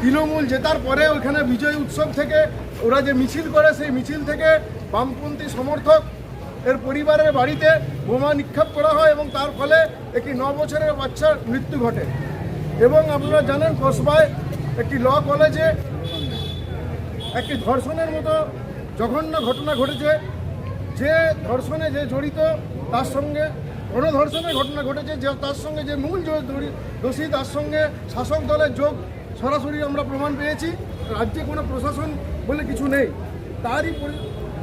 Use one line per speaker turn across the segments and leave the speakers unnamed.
তৃণমূল জেতার পরে ওখানে বিজয় উৎসব থেকে ওরা যে মিছিল করে সেই মিছিল থেকে বামপন্থী সমর্থক এর পরিবারের বাড়িতে বোমা নিক্ষেপ করা হয় এবং তার ফলে একটি ন বছরের বাচ্চার মৃত্যু ঘটে। এবং আপনারা জানেন কসবায় একটি ল কলেজে একটি ধর্ষণের মতো জঘন্য ঘটনা ঘটেছে। যে ধর্ষণে যে জড়িত তার সঙ্গে গণধর্ষণের ঘটনা ঘটেছে, যে তার সঙ্গে যে মূল দোষী, তার সঙ্গে শাসক দলের যোগ সরাসরি আমরা প্রমাণ পেয়েছি। রাজ্যে কোনো প্রশাসন বলে কিছু নেই। তারই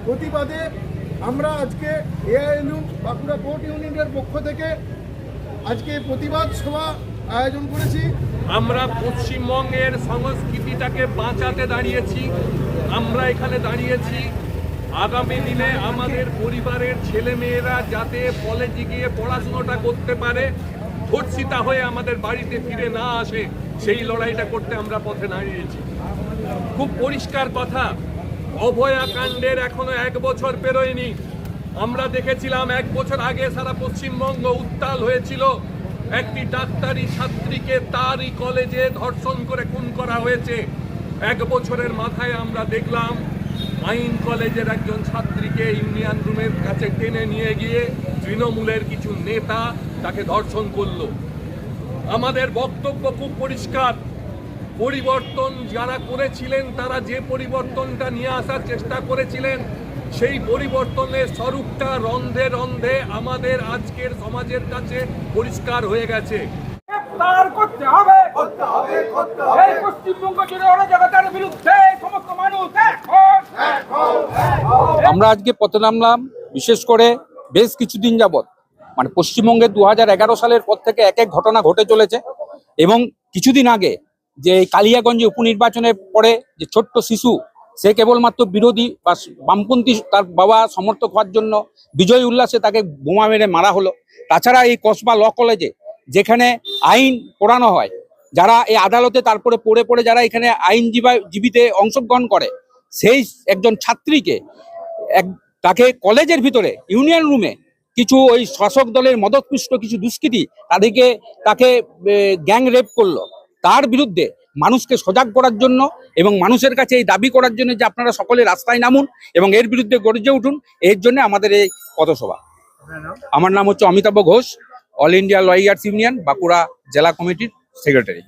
প্রতিবাদে আমরা আজকে এআইএলইউ বাঁকুড়া কোর্ট ইউনিয়নের পক্ষ থেকে আজকে প্রতিবাদ সভা আয়োজন করেছি।
আমরা পশ্চিমবঙ্গের সংস্কৃতিটাকে বাঁচাতে দাঁড়িয়েছি। আমরা এখানে দাঁড়িয়েছি। আগামী দিনে আমাদের পরিবারের ছেলেমেয়েরা যাতে কলেজে গিয়ে পড়াশুনোটা করতে পারে, ধর্ষিতা হয়ে আমাদের বাড়িতে ফিরে না আসে, সেই লড়াইটা করতে আমরা পথে দাঁড়িয়েছি খুব পরিষ্কার কথা অভয়াকাণ্ডের এখনও এক বছর পেরোয়নি। আমরা দেখেছিলাম এক বছর আগে সারা পশ্চিমবঙ্গ উত্তাল হয়েছিল। একটি ডাক্তারি ছাত্রীকে তারই কলেজে ধর্ষণ করে খুন করা হয়েছে। এক বছরের মাথায় আমরা দেখলাম আইন কলেজের একজন ছাত্রীকে ইউনিয়ন রুমের কাছে টেনে নিয়ে গিয়ে তৃণমূলের কিছু নেতা তাকে ধর্ষণ করল। আমাদের বক্তব্য খুব পরিষ্কার। পরিবর্তন যারা করেছিলেন, তারা যে পরিবর্তনটা নিয়ে আসার চেষ্টা করেছিলেন, সেই পরিবর্তনের স্বরূপটা রন্ধে রন্ধে আমাদের আজকের সমাজের কাছে পরিষ্কার হয়ে গেছে।
করতে হবে এই পশ্চিমবঙ্গ জুড়ে অরাজকতার বিরুদ্ধে সমস্ত মানুষ এখন
আমরা আজকে পথে নামলাম, বিশেষ করে বেশ কিছুদিন যাবৎ মানে পশ্চিমবঙ্গে দু হাজার এগারো সালের পর থেকে এক এক ঘটনা ঘটে চলেছে এবং কিছুদিন আগে যে কালিয়াগঞ্জে উপনির্বাচনের পরে যে ছোট্ট শিশু, সে কেবলমাত্র বিরোধী বা বামপন্থী তার বাবা সমর্থক হওয়ার জন্য বিজয় উল্লাসে তাকে বোমা মেরে মারা হলো। তাছাড়া এই কসবা ল কলেজে যেখানে আইন পড়ানো হয়, যারা এই আদালতে তারপরে পড়ে পড়ে যারা এখানে আইনজীবী, জীবিতে অংশগ্রহণ করে, সেই একজন ছাত্রীকে এক, তাকে কলেজের ভিতরে, ইউনিয়ন রুমে কিছু ওই শাসক দলের মদতপুষ্ট কিছু দুষ্কৃতী তাদেরকে, তাকে গ্যাং রেপ করল। তার বিরুদ্ধে মানুষকে সজাগ করার জন্য এবং মানুষের কাছে এই দাবি করার জন্য যে আপনারা সকলে রাস্তায় নামুন এবং এর বিরুদ্ধে গর্জে উঠুন, এর জন্য আমাদের এই পথসভা। আমার নাম হচ্ছে Amitabh Ghosh all India lawyers union Bankura জেলা কমিটির সেক্রেটারি